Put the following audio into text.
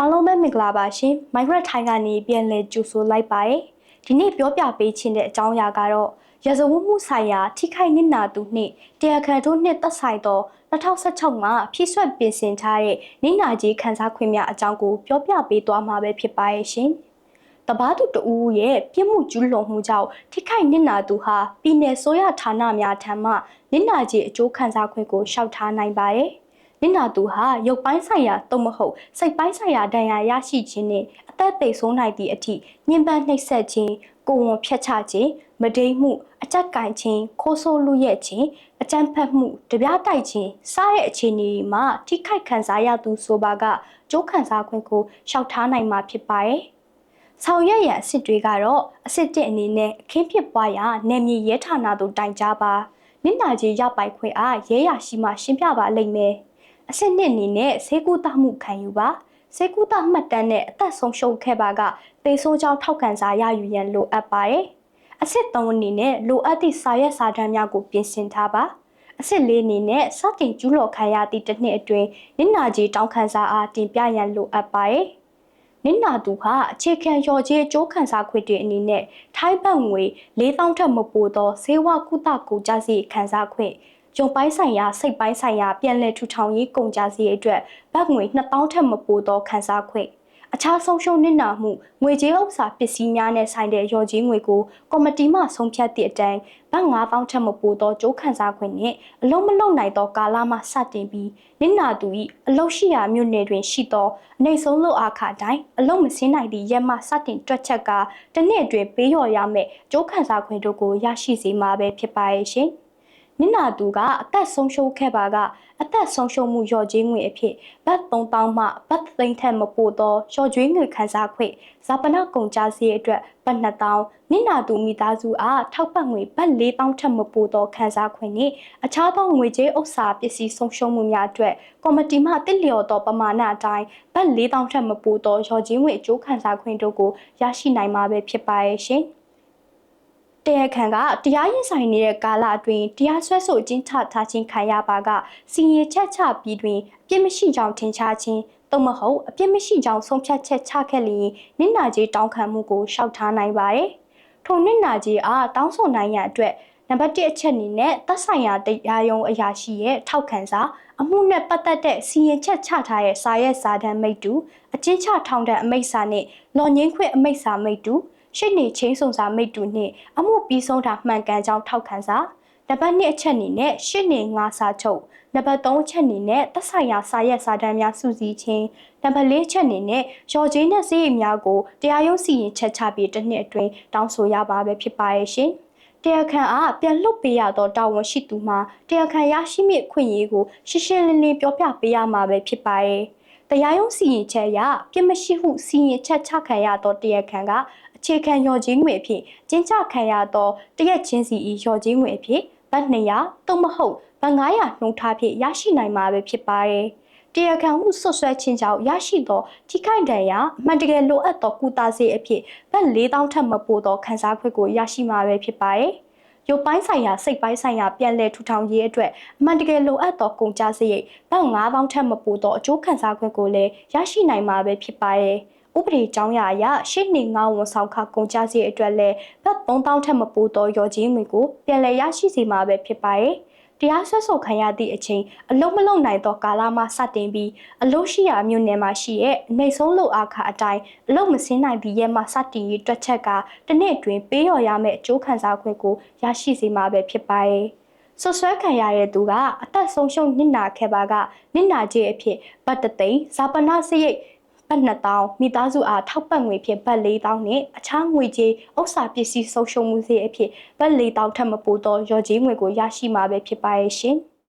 အားလုံးပဲမင်္ဂလာပါရှင်။ Migrant ထိုင်းကနေပြန်လည်ကြိုဆိုလိုက်ပါတယ်။ဒီနေ့ပြောပြပေးခြင်းတဲ့အကြောင်းအရာကတော့ရဇဝတ်မှုဆိုင်ရာထိခိုက်နစ်နာသူနှင့်တရားခံတို့နှင့်သက်ဆိုင်သော2016မှာဖြည့်ဆွတ်ပြင်ဆင်ထားတဲ့နစ်နာကြီးခန်းစားခွင့်များအကြောင်းကိုပြောပြပေးသွားမှာပဲဖြစ်ပါရဲ့ရှင်။တဘာသူတဦးရဲ့ပြစ်မှုကျူးလွန်မှုကြောင့်ထိခိုက်နစ်နာသူဟာပြည်내ဆိုရဌာနများထံမှနစ်နာကြီးအကျိုးခံစားခွင့်ကိုရှောက်ထားနိုင်ပါတယ်။ နင့်နာသူဟာရုပ်ပိုင်းဆိုင်ရာတုံမဟုတ်စိတ်ပိုင်းဆိုင်ရာဒဏ်ရာရရှိခြင်းနဲ့အသက်သေဆုံးနိုင်သည့်အထိညှဉ်းပန်းနှိပ်စက်ခြင်းကိုဝန်ဖျက်ချခြင်းမဒိမှုအကြက်ကင်ခြင်းခိုးဆိုးလူရဲ့ခြင်းအကြမ်းဖက်မှုတပြားတိုက်ခြင်းစတဲ့အခြေအနေတွေမှာထိခိုက်ခံစားရသူဆိုပါကကြိုးခံစားခွင့်ကိုရှောက်ထားနိုင်မှာဖြစ်ပါတယ်။ဆောင်ရွက်ရန်အစ်စ်တွေကတော့အစ်စ်တဲ့အနေနဲ့အခင်းဖြစ်ပွားရာနယ်မြေရဲဌာနသို့တိုင်ကြားပါ။နင့်နာကြီးရပိုက်ခွင့်အားရဲရရှိမှရှင်းပြပါလိမ့်မယ်။ အဆင့်နှစ်အနေနဲ့ဆေးကုသမှုခံယူပါဆေးကုသမှတ်တမ်းနဲ့အသက်ဆုံးရှုံးခဲ့ပါကပေဆိုးကြောင့်ထောက်ခံစာရယူရန်လိုအပ်ပါတယ်အဆင့်3အနေနဲ့လိုအပ်သည့်စာရွက်စာတမ်းများကိုပြင်ဆင်ထားပါအဆင့်၄အနေနဲ့စတင်ကျူးလွန်ခံရသည့်တစ်နှစ်အတွင်းနင့်နာကြီးတောင်းခံစာအားတင်ပြရန်လိုအပ်ပါတယ်နင့်နာသူဟာအခြေခံရော်ကြီးအကျိုးခံစားခွင့်တွေအနေနဲ့ထိုင်းဘတ်ငွေ4000ထက်မပိုသောဈေးဝကုသကိုကြစီခံစားခွင့် ရုံပိုင်းဆိုင်ရာစိတ်ပိုင်းဆိုင်ရာပြန်လည်ထူထောင်ရေးကုန်ကြစည်အတွက်ဘတ်ငွေ2000ထက်မပိုသောခန်းစားခွင့်အခြားဆုံးရှုံးနစ်နာမှုငွေကြေးဥစ္စာပစ္စည်းများနဲ့ဆိုင်တဲ့ရော်ကြီးငွေကိုကော်မတီမှဆုံးဖြတ်သည့်အတိုင်းဘတ်9000ထက်မပိုသောကျိုးခံစားခွင့်နှင့်အလုံးမလုံးနိုင်သောကာလမှစတင်ပြီးနစ်နာသူ၏အလုံးရှိရာမြို့နယ်တွင်ရှိသောအနေဆုံးလို့အခါတိုင်းအလုံးမစင်းနိုင်သည့်ရက်မှစတင်တွက်ချက်ကတစ်နှစ်အတွင်းပေးရော်ရမယ့်ကျိုးခံစားခွင့်တို့ကိုရရှိစေမှာပဲဖြစ်ပါရဲ့ရှင်။ နင့်နာသူကအသက်ဆုံးရှုံးခဲ့ပါကအသက်ဆုံးရှုံးမှုလျော်ကြေးငွေအဖြစ်ဘတ်3000မှဘတ်သိန်းထက်မပိုသောလျော်ကြေးငွေခံစားခွင့်ဇာပနာကုန်ကြစည်အတွက်ဘတ်2000နင့်နာသူမိသားစုအားထောက်ပံ့ငွေဘတ်4000ထက်မပိုသောခံစားခွင့်နှင့်အခြားသောငွေကြေးဥစ္စာပစ္စည်းဆုံးရှုံးမှုများအတွက်ကော်မတီမှတစ်လျော်သောပမာဏအတိုင်းဘတ်4000ထက်မပိုသောလျော်ကြေးငွေအကျိုးခံစားခွင့်တို့ကိုရရှိနိုင်မှာပဲဖြစ်ပါရဲ့ရှင်။ တရားခံကတရားရင်ဆိုင်နေတဲ့ကာလအတွင်းတရားစွဲဆိုအကျဉ်းချထားခြင်းခံရပါကစီရင်ချက်ချပြီးတွင်အပြစ်မရှိကြောင်းထင်ရှားခြင်းသို့မဟုတ်အပြစ်မရှိကြောင်းဆုံးဖြတ်ချက်ချခဲ့လျင်နင့်နာကြီးတောင်းခံမှုကိုရှောက်ထားနိုင်ပါတယ်။ထိုနင့်နာကြီးအားတောင်းဆိုနိုင်ရန်အတွက်နံပါတ်1အချက်အနေနဲ့သက်ဆိုင်ရာတရားရုံးအရာရှိရဲ့ထောက်ခံစာအမှုနဲ့ပတ်သက်တဲ့စီရင်ချက်ချထားတဲ့စာရွက်စာတမ်းမိတ္တူအကျဉ်းချထောင်တဲ့အမိတ်စာနဲ့လော်ငင်းခွင့်အမိတ်စာမိတ္တူ ရှစ်နေချင်းစုံစာမိတ်တူနှင့်အမှုပြီးဆုံးတာမှန်ကန်ကြောင်းထောက်ခံစာနံပါတ်2အချက်အနေနဲ့ရှစ်နေငါစာချုပ်နံပါတ်3အချက်အနေနဲ့သက်ဆိုင်ရာစာရက်စာတမ်းများစုစည်းခြင်းနံပါတ်4အချက်အနေနဲ့ရော်ချင်းနဲ့စီးရီများကိုတရားရုံးစီရင်ချက်ချပြီးတစ်နှစ်အတွင်းတောင်းဆိုရပါပဲဖြစ်ပါရဲ့ရှင်တရားခံအားပြန်လွတ်ပေးရသောတာဝန်ရှိသူမှာတရားခံရရှိမည့်အခွင့်အရေးကိုရှင်းရှင်းလင်းလင်းပြောပြပေးရမှာပဲဖြစ်ပါရဲ့တရားရုံးစီရင်ချက်အရပြစ်မရှိဟုစီရင်ချက်ချခံရသောတရားခံကအ ခြေခံရော်ကြီးငွေအဖြစ်ကျင်းချခံရသောတရက်ချင်းစီဤရော်ကြီးငွေအဖြစ်ဘတ်200သို့မဟုတ်ဘတ်900နှုန်းထားဖြင့်ရရှိနိုင်မှာပဲဖြစ်ပါတယ်။တရားခံမှုဆွဆွဲခြင်းကြောင့်ရရှိသောထိခိုက်ဒဏ်ရာအမှန်တကယ်လိုအပ်သောကုသစေအဖြစ်ဘတ်4000ထက်မပိုသောခံစားခွင့်ကိုရရှိမှာပဲဖြစ်ပါတယ်။ရုပ်ပိုင်းဆိုင်ရာစိတ်ပိုင်းဆိုင်ရာပြန်လည်ထူထောင်ရေးအတွက်အမှန်တကယ်လိုအပ်သောကုန်ကျစရိတ်ဘတ်9000ထက်မပိုသောအကျိုးခံစားခွင့်ကိုလည်းရရှိနိုင်မှာပဲဖြစ်ပါတယ်။ ဥပဒေကြောင်းရာအရရှစ်နေငါဝန်ဆောင်ခကုန်ကြစီအတွက်လည်းဘတ်3000ထက်မပိုသောရော်ကြီးငွေကိုပြန်လည်ရရှိစေမှာပဲဖြစ်ပါတယ်။တရားစွဲဆိုခံရသည့်အချိန်အလုံးမလုံးနိုင်သောကာလမှစတင်ပြီးအလို့ရှိရာမြို့နယ်မှာရှိရဲ့အနေဆုံးလို့အခါအတိုင်းအလုံးမစင်းနိုင်သည့်ရဲမှစတင်ရေးတွက်ချက်ကတနေ့အတွင်းပေးရော်ရမယ့်အကျိုးခံစားခွင့်ကိုရရှိစေမှာပဲဖြစ်ပါတယ်။ဆွဆွဲခံရတဲ့သူကအသက်ဆုံးရှုံးနစ်နာခဲ့ပါကနစ်နာခြင်းအဖြစ်ဗတ်တသိန်းဇာပနာစရိတ် ဘတ်2000မိသားစုအားထောက်ပံ့ငွေဖြင့်ဘတ်4000နဲ့အခြားငွေကြေးဥစ္စာပစ္စည်းဆုံးရှုံးမှုစေအဖြစ်ဘတ်4000ထပ်မပိုသောရော်ကြေးငွေကိုရရှိမှာပဲဖြစ်ပါရဲ့ရှင်။